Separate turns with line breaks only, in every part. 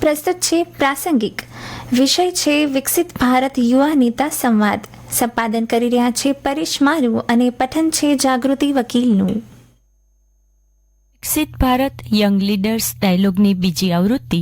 પ્રસ્તુત છે પ્રાસંગિક. વિષય છે વિકસિત ભારત યુવા નેતા સંવાદ. સંપાદન કરી રહ્યા છે પરેશ મારુ અને પઠન છે જાગૃતિ વકીલનું.
વિકસિત ભારત યંગ લીડર્સ ડાયલોગની બીજી આવૃત્તિ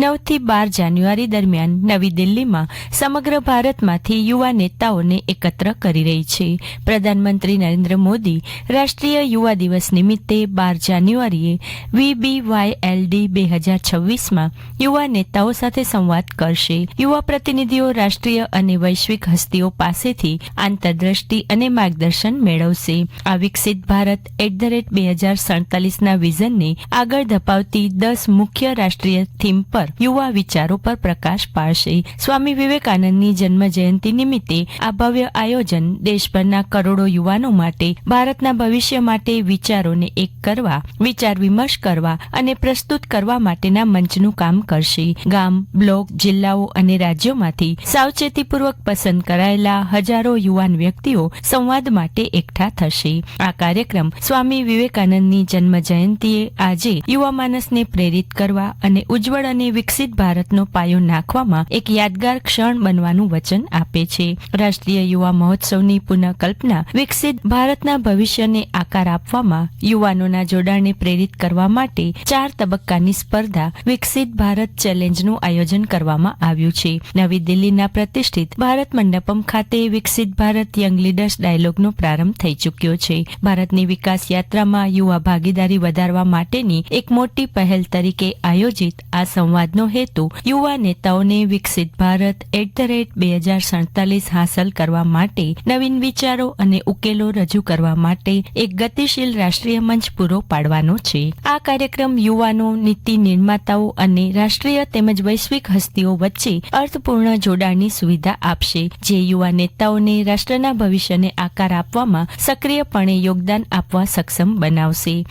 નવથી બાર જાન્યુઆરી દરમિયાન નવી દિલ્હીમાં સમગ્ર ભારતમાંથી યુવા નેતાઓને એકત્ર કરી રહી છે. પ્રધાનમંત્રી નરેન્દ્ર મોદી રાષ્ટ્રીય યુવા દિવસ નિમિત્તે બાર જાન્યુઆરીએ વીબીવાયએલડી બે હજાર છવ્વીસમાં યુવા નેતાઓ સાથે સંવાદ કરશે. યુવા પ્રતિનિધિઓ રાષ્ટ્રીય અને વૈશ્વિક હસ્તીઓ પાસેથી આંતરદ્રષ્ટિ અને માર્ગદર્શન મેળવશે. આ વિકસિત ભારત એટ ધ રેટ બે હજાર સડતાલીસના વિઝનને આગળ ધપાવતી દસ મુખ્ય રાષ્ટ્રીય થીમ પર યુવા વિચારો પર પ્રકાશ પાડશે. સ્વામી વિવેકાનંદની જન્મ જયંતિ નિમિત્તે આ ભવ્ય આયોજન દેશભરના કરોડો યુવાનો માટે, ભારતના ભવિષ્ય માટે વિચારોને એક કરવા, વિચાર વિમર્શ કરવા અને પ્રસ્તુત કરવા માટેના મંચનું કામ કરશે. ગામ, બ્લોક, જિલ્લાઓ અને રાજ્યોમાંથી સાવચેતીપૂર્વક પસંદ કરાયેલા હજારો યુવાન વ્યક્તિઓ સંવાદ માટે એકઠા થશે. આ કાર્યક્રમ સ્વામી વિવેકાનંદની જન્મ જયંતિએ આજે યુવા માનસને પ્રેરિત કરવા અને ઉજ્જવળ અને વિકસિત ભારતનો પાયો નાખવામાં એક યાદગાર ક્ષણ બનવાનું વચન આપે છે. રાષ્ટ્રીય યુવા મહોત્સવની પુનઃકલ્પના વિકસિત ભારતના ભવિષ્યને આકાર આપવામાં યુવાનોના જોડાણને પ્રેરિત કરવા માટે ચાર તબક્કાની સ્પર્ધા વિકસિત ભારત ચેલેન્જનું આયોજન કરવામાં આવ્યું છે. નવી દિલ્હીના પ્રતિષ્ઠિત ભારત મંડપમ ખાતે વિકસિત ભારત યંગ લીડર્સ ડાયલોગનો પ્રારંભ થઈ ચૂક્યો છે. ભારતની વિકાસ યાત્રામાં યુવા ભાગીદારી વધારવા માટેની એક મોટી પહેલ તરીકે આયોજિત આ સંવાદનો હેતુ યુવા નેતાઓને વિકસિત ભારત એટ ધ રેટ બે હજાર સડતાલીસ હાંસલ કરવા માટે નવીન વિચારો અને ઉકેલો રજૂ કરવા માટે એક ગતિશીલ રાષ્ટ્રીય મંચ પૂરો પાડવાનો છે. આ કાર્યક્રમ યુવાનો, નીતિ નિર્માતાઓ અને રાષ્ટ્રીય તેમજ વૈશ્વિક હસ્તીઓ વચ્ચે અર્થપૂર્ણ જોડાણની સુવિધા આપશે, જે યુવા નેતાઓને રાષ્ટ્રના ભવિષ્યને આકાર આપવામાં સક્રિયપણે યોગદાન આપવા સક્ષમ બનાવશે.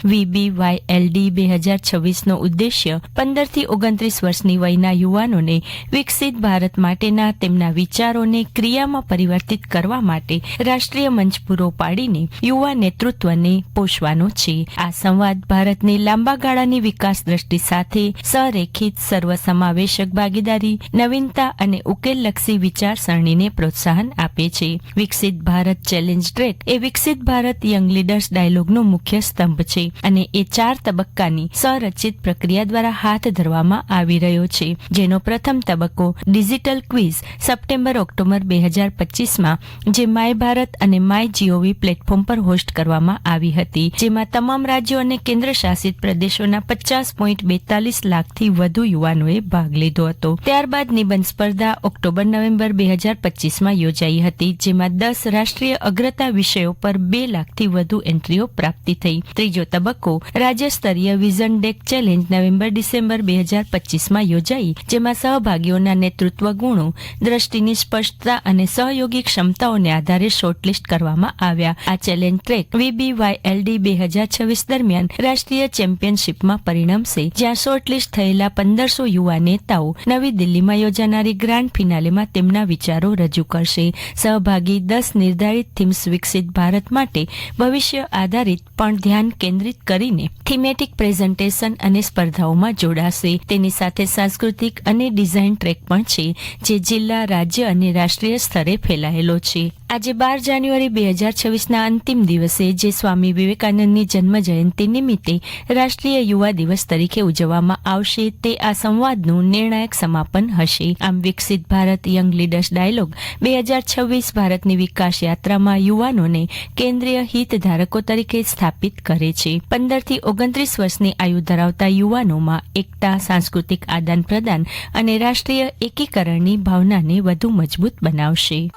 વીબીવાયએલડી બે હજાર છવ્વીસનો ઉદ્દેશ્ય પંદરથી ઓગણત્રીસ વર્ષની વયના યુવાનોને વિકસિત ભારત માટેના તેમના વિચારોને ક્રિયામાં પરિવર્તિત કરવા માટે રાષ્ટ્રીય મંચ પૂરો પાડીને યુવા નેતૃત્વને પોષવાનો છે. આ સંવાદ ભારતની લાંબા ગાળાની વિકાસ દ્રષ્ટિ સાથે સરેખિત સર્વસમાવેશક ભાગીદારી, નવીનતા અને ઉકેલલક્ષી વિચારસરણીને પ્રોત્સાહન આપે છે. વિકસિત ભારત ચેલેન્જ ટ્રેક એ વિકસિત ભારત યંગ લીડર્સ ડાયલોગનો મુખ્ય સ્તંભ છે અને એ ચાર તબક્કાની સંરચિત પ્રક્રિયા દ્વારા હાથ ધરવામાં આવી રહ્યો છે, જેનો પ્રથમ તબક્કો ડિજિટલ ક્વિઝ સપ્ટેમ્બર ઓક્ટોબર બે હજાર પચીસમાં, જે માય ભારત અને my G O V platform પર હોસ્ટ કરવામાં આવી હતી, જેમાં તમામ રાજ્યો અને કેન્દ્ર શાસિત પ્રદેશોના પચાસ પોઈન્ટ બેતાલીસ લાખથી વધુ યુવાનોએ ભાગ લીધો હતો. ત્યારબાદ નિબંધ સ્પર્ધા ઓક્ટોબર નવેમ્બર બે હજાર પચીસમાં યોજાઈ હતી, જેમાં દસ રાષ્ટ્રીય અગ્રતા વિષયો પર બે લાખથી વધુ એન્ટ્રીઓ પ્રાપ્તિ થઈ. ત્રીજો તબક્કો રાજ્ય સ્તરીય vision deck challenge November December બે હજાર પચીસમાં યોજાઈ, જેમાં સહભાગીઓના નેતૃત્વ ગુણો દ્રષ્ટિની સ્પષ્ટતા અને સહયોગી ક્ષમતાઓને આધારે શોર્ટલિસ્ટ કરવામાં આવ્યા. આ ચેલેન્જ ટ્રેક વીબીવાયએલડી બે હજાર છવ્વીસ દરમિયાન રાષ્ટ્રીય ચેમ્પિયનશિપમાં પરિણમશે, જ્યાં શોર્ટલિસ્ટ થયેલા પંદરસો યુવા નેતાઓ નવી દિલ્હીમાં યોજાનારી ગ્રાન્ડ ફિનાલેમાં તેમના વિચારો રજૂ કરશે. સહભાગી દસ નિર્ધારિત થીમ્સ વિકસિત ભારત માટે ભવિષ્ય આધારિત પણ ધ્યાન કેન્દ્રિત કરીને થીમેટિક પ્રેઝન્ટેશન અને સ્પર્ધાઓમાં જોડાશે. તેની સાથે સાંસ્કૃતિક અને ડિઝાઇન ટ્રેક પણ છે, જે જિલ્લા, રાજ્ય અને રાષ્ટ્રીય સ્તરે ફેલાયેલો છે. આજે બાર જાન્યુઆરી બે હજાર છવ્વીસના અંતિમ દિવસે, જે સ્વામી વિવેકાનંદની જન્મ જયંતિ નિમિત્તે રાષ્ટ્રીય યુવા દિવસ તરીકે ઉજવવામાં આવશે, તે આ સંવાદનું નિર્ણાયક સમાપન હશે. આમ વિકસિત ભારત યંગ લીડર્સ ડાયલોગ, બે હજાર છવ્વીસ ભારતની વિકાસ યાત્રામાં યુવાનોને કેન્દ્રીય હિતધારકો તરીકે સ્થાપિત કરે છે. પંદરથી ઓગણત્રીસ વર્ષની આયુ ધરાવતા યુવાનોમાં એકતા, સાંસ્કૃતિક આદાન પ્રદાન અને રાષ્ટ્રીય એકીકરણની ભાવનાને વધુ મજબૂત બનાવશે.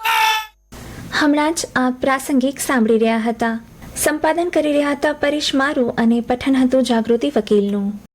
હમણાં જ આ પ્રાસંગિક સાંભળી રહ્યા હતા. સંપાદન કરી રહ્યા હતા પરેશ મારુ અને પઠન હતું જાગૃતિ વકીલનું.